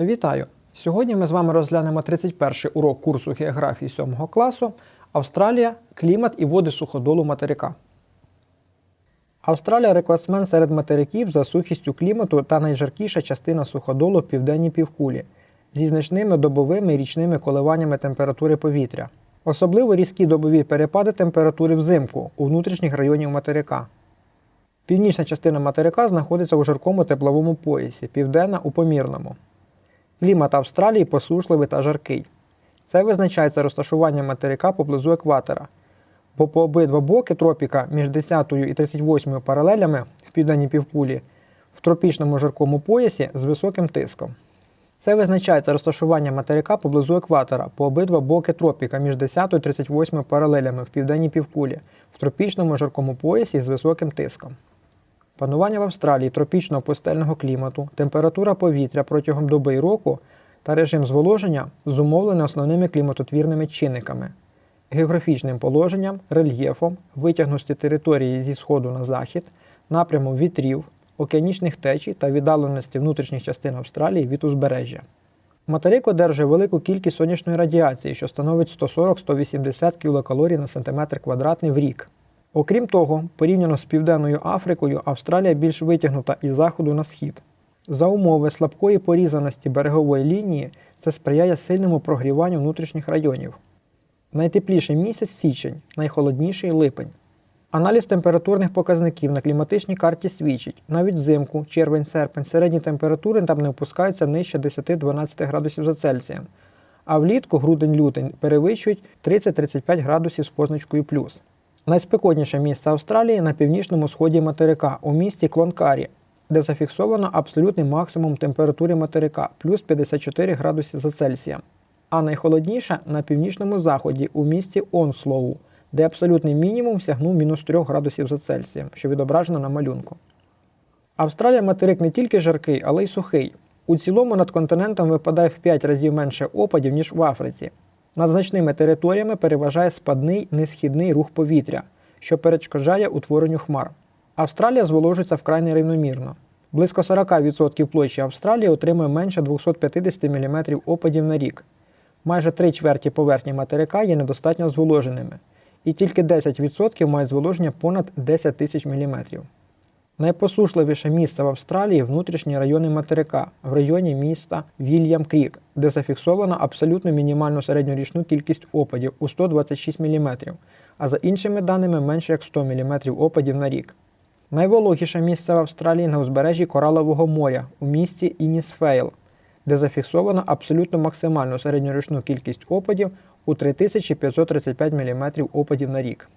Вітаю! Сьогодні ми з вами розглянемо 31 урок курсу географії 7 класу Австралія, клімат і води суходолу материка. Австралія рекордсмен серед материків за сухістю клімату та найжаркіша частина суходолу в південній півкулі зі значними добовими і річними коливаннями температури повітря. Особливо різкі добові перепади температури взимку у внутрішніх районів материка. Північна частина материка знаходиться у жаркому тепловому поясі, південна у помірному. Клімат Австралії посушливий та жаркий. Це визначається розташуванням материка поблизу екватора, бо по обидва боки тропіка між 10 і 38 паралелями в південній півкулі в тропічному жаркому поясі з високим тиском. Це визначається розташуванням материка поблизу екватора по обидва боки тропіка між 10 і 38 паралелями в південній півкулі в тропічному жаркому поясі з високим тиском. Панування в Австралії тропічного пустельного клімату, температура повітря протягом доби і року та режим зволоження зумовлені основними кліматотвірними чинниками географічним положенням, рельєфом, витягності території зі сходу на захід, напрямом вітрів, океанічних течій та віддаленості внутрішніх частин Австралії від узбережжя. Материк одержує велику кількість сонячної радіації, що становить 140-180 кілокалорій на сантиметр квадратний в рік. Окрім того, порівняно з Південною Африкою, Австралія більш витягнута із заходу на схід. За умови слабкої порізаності берегової лінії це сприяє сильному прогріванню внутрішніх районів. Найтепліший місяць січень, найхолодніший липень. Аналіз температурних показників на кліматичній карті свідчить, навіть взимку, червень-серпень, середні температури там не опускаються нижче 10-12 градусів за Цельсієм, а влітку грудень-лютень перевищують 30-35 градусів з позначкою плюс. Найспекотніше місце Австралії на північному сході материка у місті Клонкарі, де зафіксовано абсолютний максимум температури материка плюс 54 градуси за Цельсієм. А найхолодніше на північному заході у місті Онслоу, де абсолютний мінімум сягнув мінус 3 градусів за Цельсієм, що відображено на малюнку. Австралія материк не тільки жаркий, але й сухий. У цілому над континентом випадає в 5 разів менше опадів, ніж в Африці. Над значними територіями переважає спадний несхідний рух повітря, що перешкоджає утворенню хмар. Австралія зволожується вкрай нерівномірно. Близько 40% площі Австралії отримує менше 250 мм опадів на рік. Майже три чверті поверхні материка є недостатньо зволоженими, і тільки 10% мають зволоження понад 10 тисяч мм. Найпосушливіше місце в Австралії внутрішні райони материка в районі міста Вільям Крік, де зафіксовано абсолютно мінімальну середньорічну кількість опадів у 126 мм, а за іншими даними менше як 100 мм опадів на рік. Найвологіше місце в Австралії на узбережжі Коралового моря у місті Інісфейл, де зафіксовано абсолютно максимальну середньорічну кількість опадів у 3535 мм опадів на рік.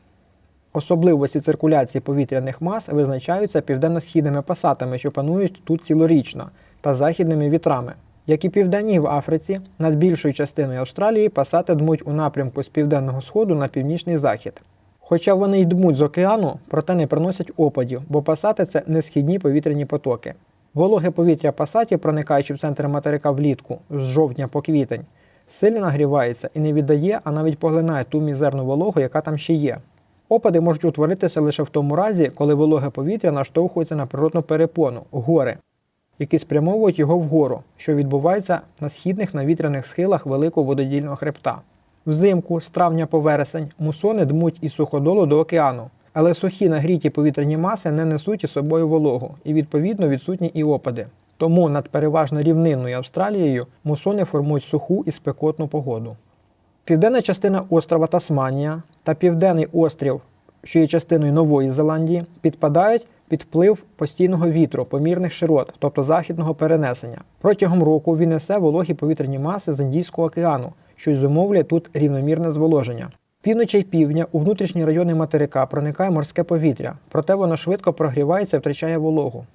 Особливості циркуляції повітряних мас визначаються південно-східними пасатами, що панують тут цілорічно, та західними вітрами. Як і південній в Африці, над більшою частиною Австралії пасати дмуть у напрямку з південного сходу на північний захід. Хоча вони й дмуть з океану, проте не приносять опадів, бо пасати це не східні повітряні потоки. Вологе повітря пасатів, проникаючи в центр материка влітку з жовтня по квітень, сильно нагрівається і не віддає, а навіть поглинає ту мізерну вологу, яка там ще є. Опади можуть утворитися лише в тому разі, коли вологе повітря наштовхується на природну перепону гори, які спрямовують його вгору, що відбувається на східних навітряних схилах великого вододільного хребта. Взимку, з травня по вересень, мусони дмуть із суходолу до океану, але сухі нагріті повітряні маси не несуть із собою вологу і, відповідно, відсутні і опади. Тому над переважно рівнинною Австралією мусони формують суху і спекотну погоду. Південна частина острова Тасманія та південний острів, що є частиною Нової Зеландії, підпадають під вплив постійного вітру помірних широт, тобто західного перенесення. Протягом року він несе вологі повітряні маси з Індійського океану, що й зумовлює тут рівномірне зволоження. Півночі й півдня у внутрішні райони материка проникає морське повітря, проте воно швидко прогрівається і втрачає вологу.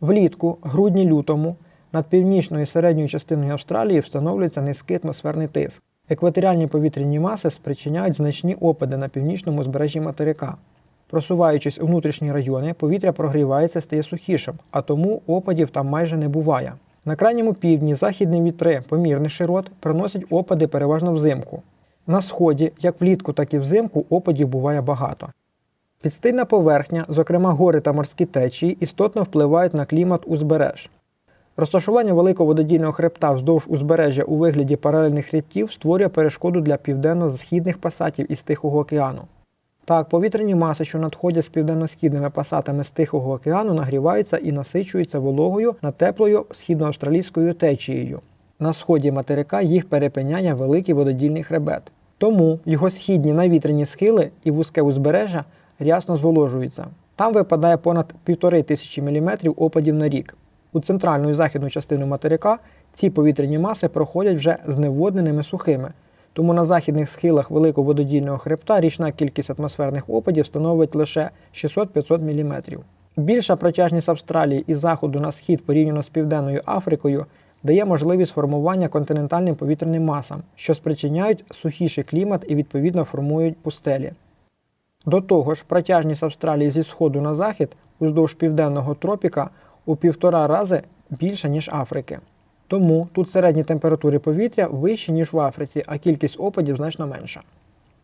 Влітку, грудні-лютому, над північною і середньою частиною Австралії встановлюється низький атмосферний тиск. Екваторіальні повітряні маси спричиняють значні опади на північному збережжі материка. Просуваючись у внутрішні райони, повітря прогрівається стає сухішим, а тому опадів там майже не буває. На крайньому півдні західні вітри помірних широт приносять опади переважно взимку. На сході, як влітку, так і взимку, опадів буває багато. Підстильна поверхня, зокрема гори та морські течії, істотно впливають на клімат узбереж. Розташування великого вододільного хребта вздовж узбережжя у вигляді паралельних хребтів створює перешкоду для південно-східних пасатів із Тихого океану. Так, повітряні маси, що надходять з південно-східними пасатами з Тихого океану, нагріваються і насичуються вологою над теплою східноавстралійською течією. На сході материка їх перепиняє великий вододільний хребет. Тому його східні навітряні схили і вузьке узбережжя рясно зволожуються. Там випадає понад півтори тисячі міліметрів опадів на рік. У центральну і західну частину материка ці повітряні маси проходять вже зневодненими сухими, тому на західних схилах великого вододільного хребта річна кількість атмосферних опадів становить лише 600-500 мм. Більша протяжність Австралії із заходу на схід порівняно з Південною Африкою дає можливість формування континентальним повітряним масам, що спричиняють сухіший клімат і відповідно формують пустелі. До того ж, протяжність Австралії зі сходу на захід уздовж південного тропіка у півтора рази більша, ніж Африки. Тому тут середні температури повітря вищі, ніж в Африці, а кількість опадів значно менша.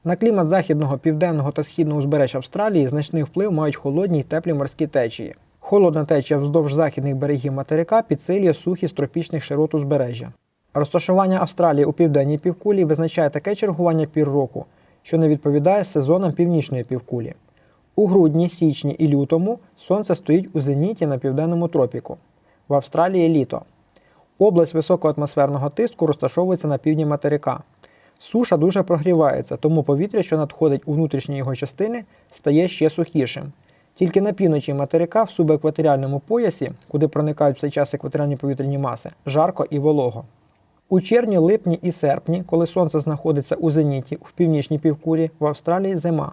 На клімат західного, південного та східного узбережжя Австралії значний вплив мають холодні й теплі морські течії. Холодна течія вздовж західних берегів материка підсилює сухість тропічних широт узбережжя. Розташування Австралії у південній півкулі визначає таке чергування пір року, що не відповідає сезонам північної півкулі. У грудні, січні і лютому сонце стоїть у зеніті на південному тропіку. В Австралії літо. Область високоатмосферного тиску розташовується на півдні материка. Суша дуже прогрівається, тому повітря, що надходить у внутрішні його частини, стає ще сухішим. Тільки на півночі материка в субекваторіальному поясі, куди проникають в цей час екваторіальні повітряні маси, жарко і волого. У червні, липні і серпні, коли сонце знаходиться у зеніті в північній півкулі, в Австралії зима.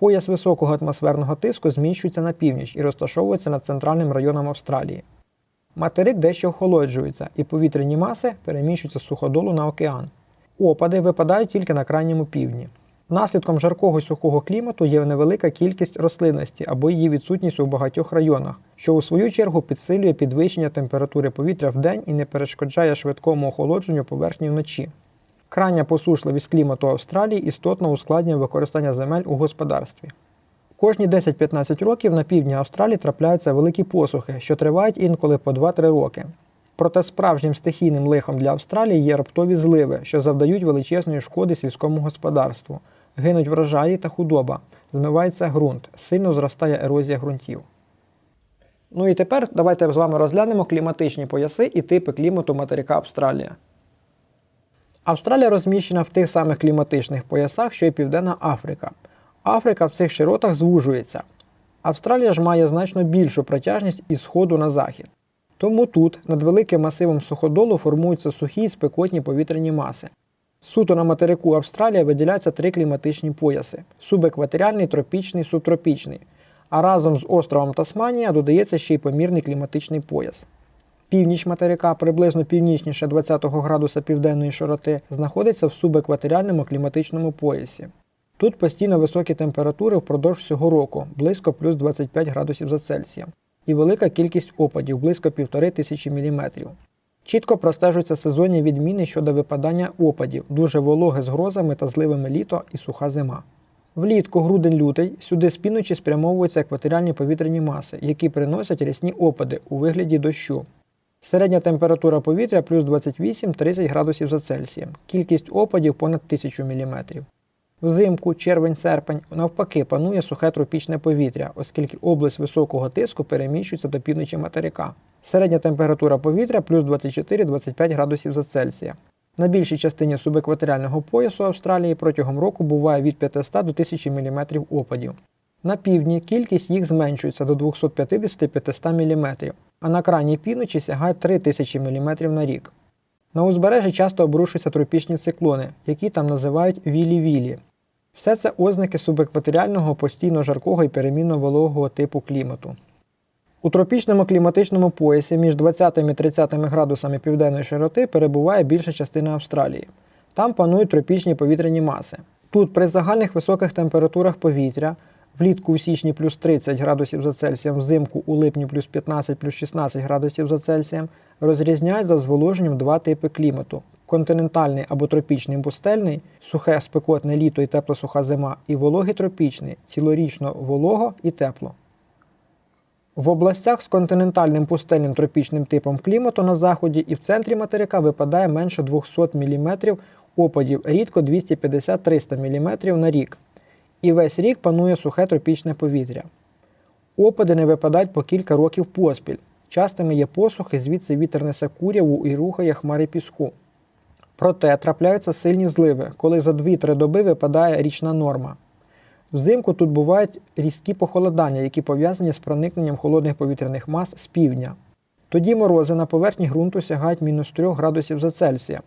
Пояс високого атмосферного тиску зміщується на північ і розташовується над центральним районом Австралії. Материк дещо охолоджується, і повітряні маси переміщуються з суходолу на океан. Опади випадають тільки на крайньому півдні. Наслідком жаркого сухого клімату є невелика кількість рослинності або її відсутність у багатьох районах, що у свою чергу підсилює підвищення температури повітря вдень і не перешкоджає швидкому охолодженню поверхні вночі. Крайня посушливість клімату Австралії істотно ускладнює використання земель у господарстві. Кожні 10-15 років на півдні Австралії трапляються великі посухи, що тривають інколи по 2-3 роки. Проте справжнім стихійним лихом для Австралії є раптові зливи, що завдають величезної шкоди сільському господарству, гинуть врожаї та худоба, змивається ґрунт, сильно зростає ерозія ґрунтів. Ну і тепер давайте з вами розглянемо кліматичні пояси і типи клімату материка Австралія. Австралія розміщена в тих самих кліматичних поясах, що й Південна Африка. Африка в цих широтах звужується. Австралія ж має значно більшу протяжність із сходу на захід. Тому тут, над великим масивом суходолу, формуються сухі й спекотні повітряні маси. Суто на материку Австралія виділяються три кліматичні пояси: субекваторіальний, тропічний, субтропічний. А разом з островом Тасманія додається ще й помірний кліматичний пояс. Північ материка, приблизно північніше 20 градуса південної широти, знаходиться в субекваторіальному кліматичному поясі. Тут постійно високі температури впродовж всього року, близько плюс 25 градусів за Цельсієм, і велика кількість опадів близько півтори тисячі міліметрів. Чітко простежуються сезонні відміни щодо випадання опадів, дуже вологе з грозами та зливами літо і суха зима. Влітку грудень-лютий сюди з півночі спрямовуються екваторіальні повітряні маси, які приносять рясні опади у вигляді дощу. Середня температура повітря плюс 28-30 градусів за Цельсієм, кількість опадів понад 1000 мм. Взимку, червень-серпень, навпаки, панує сухе тропічне повітря, оскільки область високого тиску переміщується до півночі материка. Середня температура повітря плюс 24-25 градусів за Цельсія. На більшій частині субекваторіального поясу Австралії протягом року буває від 500 до 1000 мм опадів. На півдні кількість їх зменшується до 250-500 мм, а на крайній півночі сягає 3000 мм на рік. На узбережжі часто обрушуються тропічні циклони, які там називають вілі-вілі. Все це ознаки субекваторіального постійно жаркого і перемінно вологого типу клімату. У тропічному кліматичному поясі між 20 і 30 градусами південної широти перебуває більша частина Австралії. Там панують тропічні повітряні маси. Тут при загальних високих температурах повітря влітку у січні плюс 30 градусів за Цельсієм, взимку у липні плюс 15 плюс 16 градусів за Цельсієм, розрізняють за зволоженням два типи клімату: континентальний або тропічний пустельний, сухе спекотне літо і тепло суха зима, і вологий тропічний, цілорічно волого і тепло. В областях з континентальним пустельним тропічним типом клімату на заході і в центрі материка випадає менше 200 мм опадів, рідко 250-300 мм на рік. І весь рік панує сухе тропічне повітря. Опади не випадають по кілька років поспіль. Частими є посухи, звідси вітер несе куряву і рухає хмари піску. Проте трапляються сильні зливи, коли за 2-3 доби випадає річна норма. Взимку тут бувають різкі похолодання, які пов'язані з проникненням холодних повітряних мас з півдня. Тоді морози на поверхні ґрунту сягають мінус 3 градусів за Цельсія.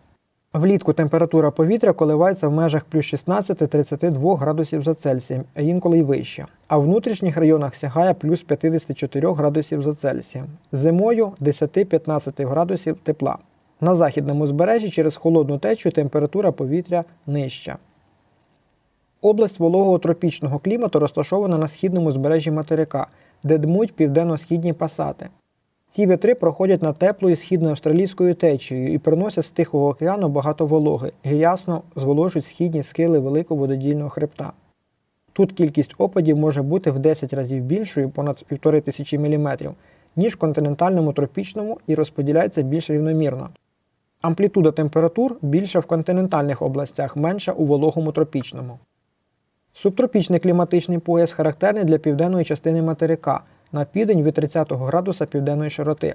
Влітку температура повітря коливається в межах плюс 16-32 градусів за Цельсієм, а інколи й вище. А в внутрішніх районах сягає плюс 54 градусів за Цельсієм. Зимою 10-15 градусів тепла. На західному збережжі через холодну течію температура повітря нижча. Область вологого тропічного клімату розташована на східному збережжі материка, де дмуть південно-східні пасати. Ці вітри проходять над теплою східноавстралійською течією і приносять з Тихого океану багато вологи і ясно зволожують східні схили великого вододільного хребта. Тут кількість опадів може бути в 10 разів більшою, понад 1500 мм, ніж в континентальному тропічному і розподіляється більш рівномірно. Амплітуда температур більша в континентальних областях, менша у вологому тропічному. Субтропічний кліматичний пояс характерний для південної частини материка на південь від 30 градуса південної широти.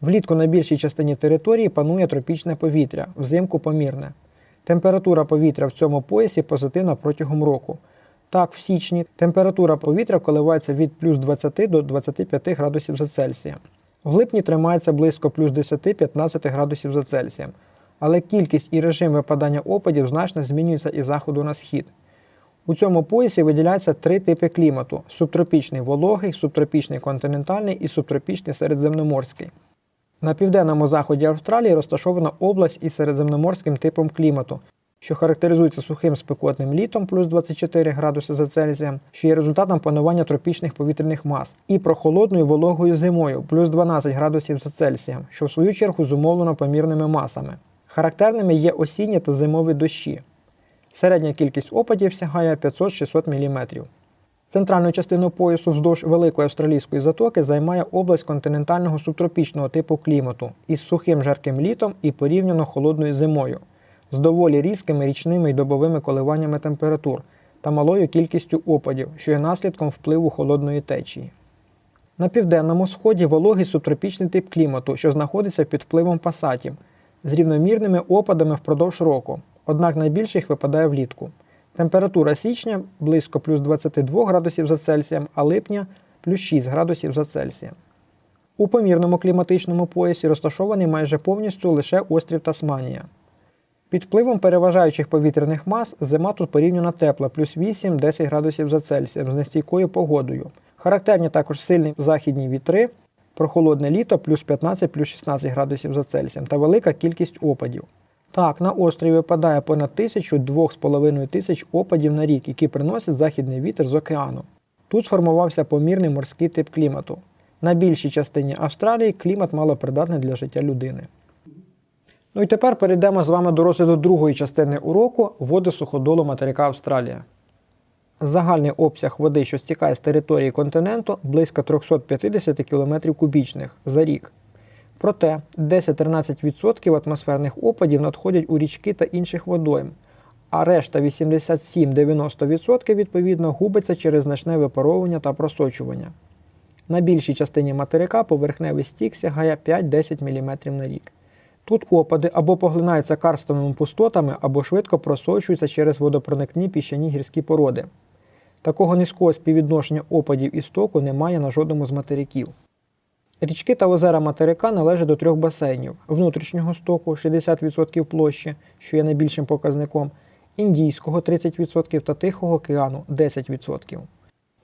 Влітку на більшій частині території панує тропічне повітря, взимку помірне. Температура повітря в цьому поясі позитивна протягом року. Так, в січні температура повітря коливається від плюс 20 до 25 градусів за Цельсієм. В липні тримається близько плюс 10-15 градусів за Цельсієм. Але кількість і режим випадання опадів значно змінюється із заходу на схід. У цьому поясі виділяються три типи клімату: субтропічний вологий, субтропічний континентальний і субтропічний середземноморський. На південному заході Австралії розташована область із середземноморським типом клімату, що характеризується сухим спекотним літом плюс 24 градуси за Цельсієм, що є результатом панування тропічних повітряних мас, і прохолодною вологою зимою плюс 12 градусів за Цельсієм, що в свою чергу зумовлено помірними масами. Характерними є осінні та зимові дощі. Середня кількість опадів сягає 500-600 мм. Центральну частину поясу вздовж Великої Австралійської затоки займає область континентального субтропічного типу клімату із сухим жарким літом і порівняно холодною зимою, з доволі різкими річними й добовими коливаннями температур та малою кількістю опадів, що є наслідком впливу холодної течії. На південному сході вологий субтропічний тип клімату, що знаходиться під впливом пасатів, з рівномірними опадами впродовж року, однак найбільше їх випадає влітку. Температура січня близько плюс 22 градусів за Цельсієм, а липня плюс 6 градусів за Цельсієм. У помірному кліматичному поясі розташований майже повністю лише острів Тасманія. Під впливом переважаючих повітряних мас зима тут порівняно тепла, плюс 8-10 градусів за Цельсієм з нестійкою погодою. Характерні також сильні західні вітри, прохолодне літо плюс 15 плюс 16 градусів за Цельсієм та велика кількість опадів. Так, на острові випадає понад 1000-2,5 тисяч опадів на рік, які приносять західний вітер з океану. Тут сформувався помірний морський тип клімату. На більшій частині Австралії клімат малопридатний для життя людини. Ну і тепер перейдемо з вами до розгляду другої частини уроку води суходолу материка Австралія. Загальний обсяг води, що стікає з території континенту, близько 350 км кубічних за рік. Проте 10-13% атмосферних опадів надходять у річки та інших водойм, а решта 87-90% відповідно губиться через значне випаровування та просочування. На більшій частині материка поверхневий стік сягає 5-10 мм на рік. Тут опади або поглинаються карстовими пустотами, або швидко просочуються через водопроникні піщані гірські породи. Такого низького співвідношення опадів і стоку немає на жодному з материків. Річки та озера материка належать до трьох басейнів: внутрішнього стоку 60% площі, що є найбільшим показником, індійського 30% та Тихого океану 10%.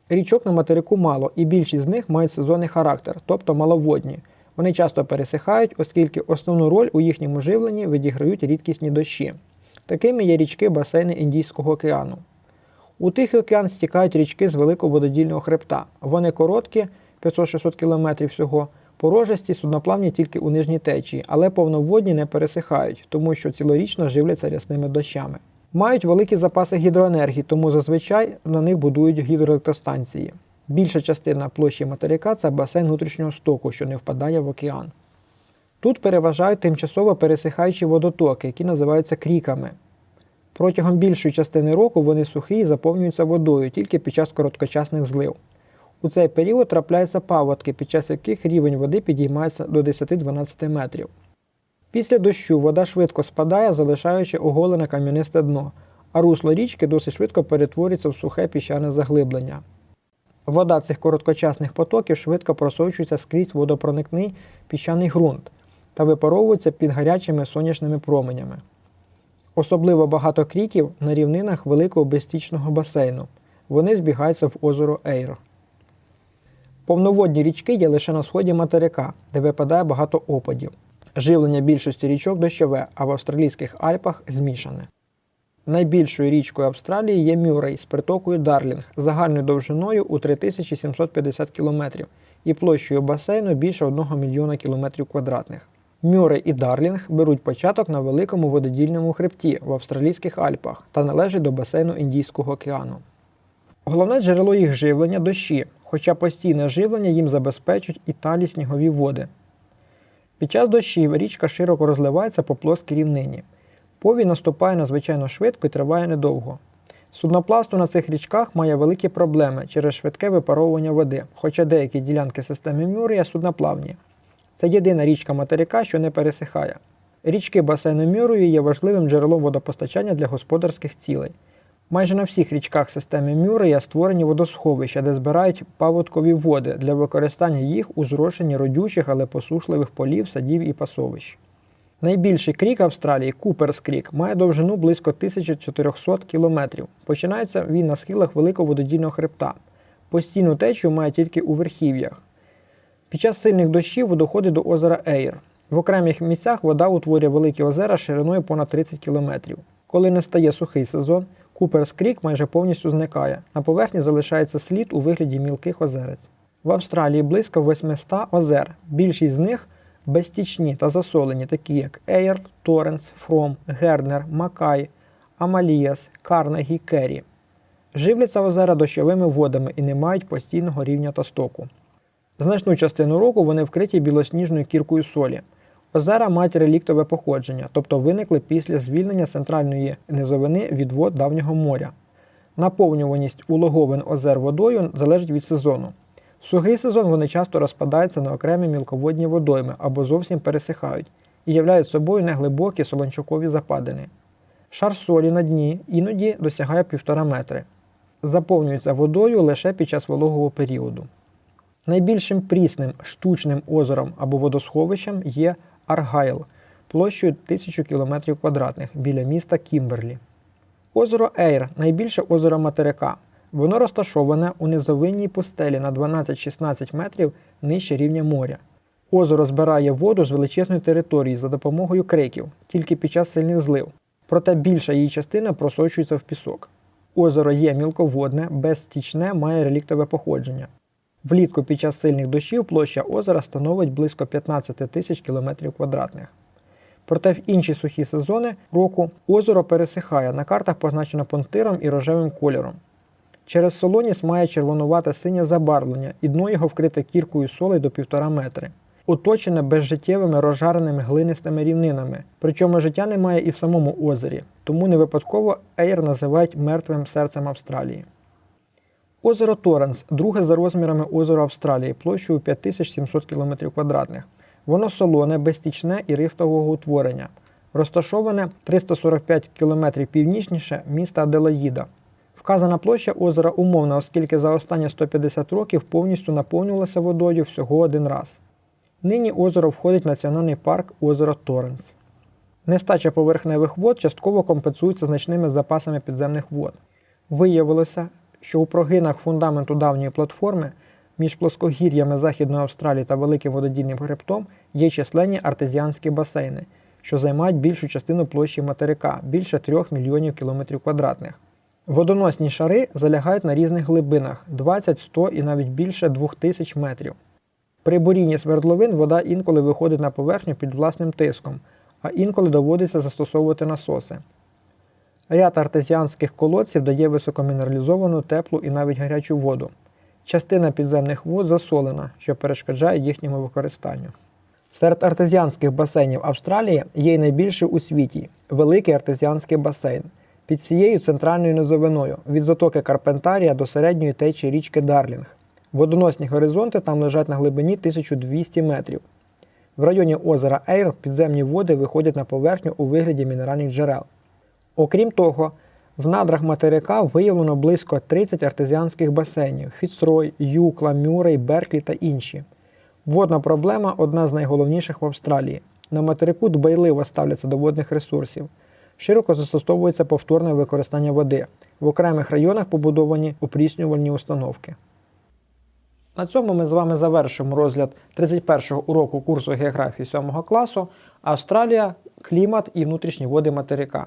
Річок на материку мало, і більшість з них мають сезонний характер, тобто маловодні. Вони часто пересихають, оскільки основну роль у їхньому живленні відіграють рідкісні дощі. Такими є річки басейни Індійського океану. У Тихий океан стікають річки з великого вододільного хребта. Вони короткі, 500-600 км всього, порожисті судноплавні тільки у нижній течії, але повноводні не пересихають, тому що цілорічно живляться рясними дощами. Мають великі запаси гідроенергії, тому зазвичай на них будують гідроелектростанції. Більша частина площі материка це басейн внутрішнього стоку, що не впадає в океан. Тут переважають тимчасово пересихаючі водотоки, які називаються кріками. Протягом більшої частини року вони сухі і заповнюються водою тільки під час короткочасних злив. У цей період трапляються паводки, під час яких рівень води підіймається до 10-12 метрів. Після дощу вода швидко спадає, залишаючи оголене кам'янисте дно, а русло річки досить швидко перетворюється в сухе піщане заглиблення. Вода цих короткочасних потоків швидко просочується скрізь водопроникний піщаний ґрунт та випаровується під гарячими сонячними променями. Особливо багато кріків на рівнинах великого безстічного басейну. Вони збігаються в озеро Ейр. Повноводні річки є лише на сході материка, де випадає багато опадів. Живлення більшості річок дощове, а в австралійських Альпах змішане. Найбільшою річкою Австралії є Мюррей з притокою Дарлінг загальною довжиною у 3750 км і площею басейну більше 1 мільйона км квадратних. Мюррей і Дарлінг беруть початок на великому вододільному хребті в австралійських Альпах та належать до басейну Індійського океану. Головне джерело їх живлення дощі, хоча постійне живлення їм забезпечують і талі снігові води. Під час дощів річка широко розливається по плоскій рівнині. Повінь наступає надзвичайно швидко і триває недовго. Судноплавство на цих річках має великі проблеми через швидке випаровування води, хоча деякі ділянки системи Мюррея судноплавні. Це єдина річка материка, що не пересихає. Річки басейну Мюррею є важливим джерелом водопостачання для господарських цілей. Майже на всіх річках системи Мюррея створені водосховища, де збирають паводкові води для використання їх у зрошенні родючих, але посушливих полів, садів і пасовищ. Найбільший крік Австралії Куперс Крік має довжину близько 1400 км. Починається він на схилах великого вододільного хребта. Постійну течію має тільки у верхів'ях. Під час сильних дощів водоходить до озера Ейр. В окремих місцях вода утворює великі озера шириною понад 30 км. Коли не стає сухий сезон, Куперс Крік майже повністю зникає. На поверхні залишається слід у вигляді мілких озерець. В Австралії близько 800 озер. Більшість з них безстічні та засолені, такі як Ейр, Торренс, Фром, Гернер, Макай, Амаліас, Карнегі, Керрі. Живляться озера дощовими водами і не мають постійного рівня та стоку. Значну частину року вони вкриті білосніжною кіркою солі. Озера мають реліктове походження, тобто виникли після звільнення центральної низовини від вод давнього моря. Наповнюваність улоговин озер водою залежить від сезону. В сухий сезон вони часто розпадаються на окремі мілководні водойми або зовсім пересихають і являють собою неглибокі солончакові западини. Шар солі на дні іноді досягає 1,5 метри. Заповнюється водою лише під час вологого періоду. Найбільшим прісним штучним озером або водосховищем є Аргайл площею 1000 км квадратних біля міста Кімберлі. Озеро Ейр найбільше озеро материка. Воно розташоване у низовинній пустелі на 12-16 метрів нижче рівня моря. Озеро збирає воду з величезної території за допомогою криків, тільки під час сильних злив. Проте більша її частина просочується в пісок. Озеро є мілководне, безстічне, має реліктове походження. Влітку під час сильних дощів площа озера становить близько 15 тисяч км квадратних. Проте в інші сухі сезони року озеро пересихає, на картах позначено пунктиром і рожевим кольором. Через солоність має червонувате синє забарвлення, і дно його вкрите кіркою солей до 1,5 метри. Оточене безжиттєвими розжареними глинистими рівнинами, причому життя немає і в самому озері, тому не випадково Ейр називають мертвим серцем Австралії. Озеро Торренс друге за розмірами озеро Австралії площею 5700 км квадратних. Воно солоне, безстічне і рифтового утворення. Розташоване 345 км північніше міста Аделаїда. Вказана площа озера умовна, оскільки за останні 150 років повністю наповнювалося водою всього один раз. Нині озеро входить в національний парк озеро Торренс. Нестача поверхневих вод частково компенсується значними запасами підземних вод. Виявилося, що у прогинах фундаменту давньої платформи між плоскогір'ями Західної Австралії та Великим вододільним хребтом є численні артезіанські басейни, що займають більшу частину площі материка більше 3 мільйонів кілометрів квадратних. Водоносні шари залягають на різних глибинах 20, 100 і навіть більше 2000 метрів. При бурінні свердловин вода інколи виходить на поверхню під власним тиском, а інколи доводиться застосовувати насоси. Ряд артезіанських колодців дає високомінералізовану, теплу і навіть гарячу воду. Частина підземних вод засолена, що перешкоджає їхньому використанню. Серед артезіанських басейнів Австралії є й найбільший у світі великий артезіанський басейн. Під цією центральною низовиною від затоки Карпентарія до середньої течії річки Дарлінг. Водоносні горизонти там лежать на глибині 1200 метрів. В районі озера Ейр підземні води виходять на поверхню у вигляді мінеральних джерел. Окрім того, в надрах материка виявлено близько 30 артезіанських басейнів Фіцрой, Юкла, Мюррей, Берклі та інші. Водна проблема одна з найголовніших в Австралії. На материку дбайливо ставляться до водних ресурсів. Широко застосовується повторне використання води. В окремих районах побудовані опріснювальні установки. На цьому ми з вами завершимо розгляд 31-го уроку курсу географії 7 класу Австралія, клімат і внутрішні води материка.